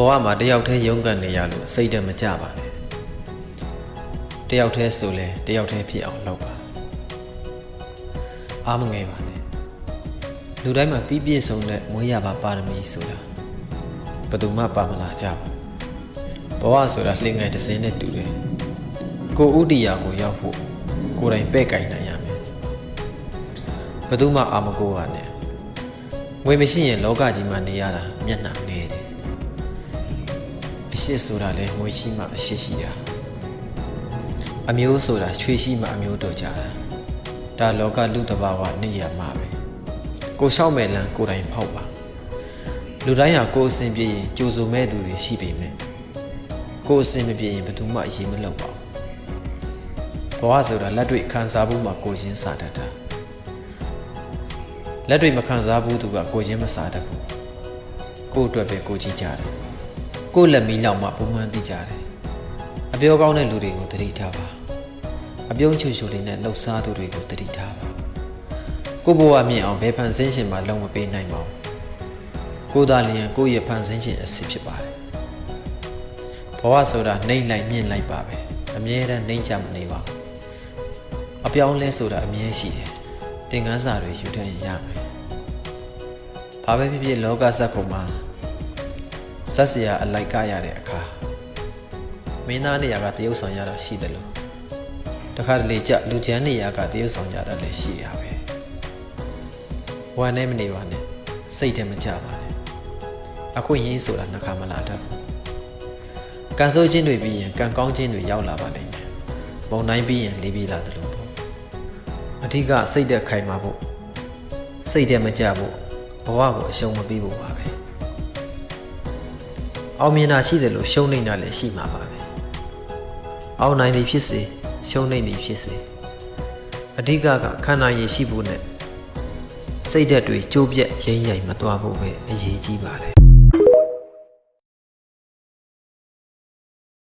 ဘဝမှာတယောက်တည်းရုန်းကန်နေရလို့စိတ်တမကြပါနဲ့တယောက်တည်းဆိုလဲတယောက်တည်းဖြစ်အောင်လုပ်ပါအားမငယ်ပါနဲ့လူတိုင်းမှာပြီးပြည့်စုံတဲ့မွေးရပါပါရမီဆိုတာဘယ်သူမှပါမလာကြဘူးဘဝဆိုတာလှင်ငယ်တစ်စင်းနဲ့တူတယ်ကိုဥတီယာကိုရောက်ဖို့ကိုယ်တိုင်ပဲ့ကင်နိုင်ရမယ်ဘယ်သူမှအာမကိုပါနဲ့ငွေမရှိရင်လောကကြီးမှာနေရတာမျက်နှာငယ်တယ် အရှိဆိုတာလဲငွေရှိမှအရှိရှိတာအမျိုးဆိုတာချွေရှိမှအမျိုးတော်ကြတာဒါလောကလူတစ်ဘာဝနေရမှာပဲကိုလျှောက်မဲ့လန်းကိုယ်တိုင်ဖောက်ပါလူတိုင်းဟာကိုယ်အစဉ်ပြေရင်ကြိုဆိုမဲ့သူတွေရှိပေမဲ့ကိုယ်အစဉ်မပြေရင်ဘယ်သူမှအရေးမလုပ်ပါဘူးဘဝဆိုတာလက်တွေ့ခံစားဖို့မှကိုယ်ချင်းစာတတ်တာလက်တွေ့မခံစားဘူးသူကကိုယ်ချင်းမစားတတ်ဘူးကိုယ့်အတွက်ပဲကိုယ်ကြည့်ကြတယ် ကိုယ့်လက်မီးလောက်မှပုံမှန်သိကြတယ်အပြောကောင်းတဲ့လူတွေကိုတတိထားပါအပြုံးချူချူလေးနဲ့လှုပ်ရှားသူတွေကိုတတိထားပါကိုယ့်ဘဝမြင့်အောင်ဘယ်ဖန်ဆင်းရှင်မှလုံးမပေးနိုင်ပါဘူးကိုယ်သာလျင်ကိုယ့်ရဲ့ဖန်ဆင်းခြင်းအစစ်ဖြစ်ပါတယ်ဘဝဆိုတာနှိမ့်လိုက်မြင့်လိုက်ပါပဲအမြဲတမ်းနှိမ့်ချမနေပါဘူးအပြောင်းလဲဆိုတာအမြဲရှိတယ်သင်ခန်းစာတွေယူထည့်ရင်ရမယ်ဘာပဲဖြစ်ဖြစ်လောကဇက်ခုံမှာ ဇက်စရာအလိုက်ကရတဲ့အခါမင်းသားနေရာကတရုပ်ဆောင်ရတာရှိတယ်လို့တခါတလေကြလူချမ်းနေရာကတရုပ်ဆောင်ရတာလည်းရှိရပဲဝမ်းနဲ့မနေပါနဲ့စိတ်ထဲမကြပါနဲ့အခုရင်းဆိုတာနှခါမလာတတ်ဘူးကန်ဆိုးခြင်းတွေပြီးရင်ကန်ကောင်းခြင်းတွေရောက်လာပါလိမ့်မယ်မုံတိုင်းပြီးရင်လေးပြီးလာတယ်လို့ပေါ့အဓိကစိတ်သက်ခိုင်မာဖို့စိတ်ထဲမကြဖို့ဘဝကိုအရှုံးမပေးဖို့ပါပဲ အောင်မြင်တာရှိတယ်လို့ရှုံးနေတာလည်းရှိမှာပါပဲအောင်နိုင်သည်ဖြစ်စေရှုံးနေသည်ဖြစ်စေအဓိကကခန္ဓာရည်ရှိဖို့နဲ့စိတ်ဓာတ်တွေကြိုးပြက်ရင်းရိုင်မသွားဖို့ပဲအရေးကြီးပါတယ်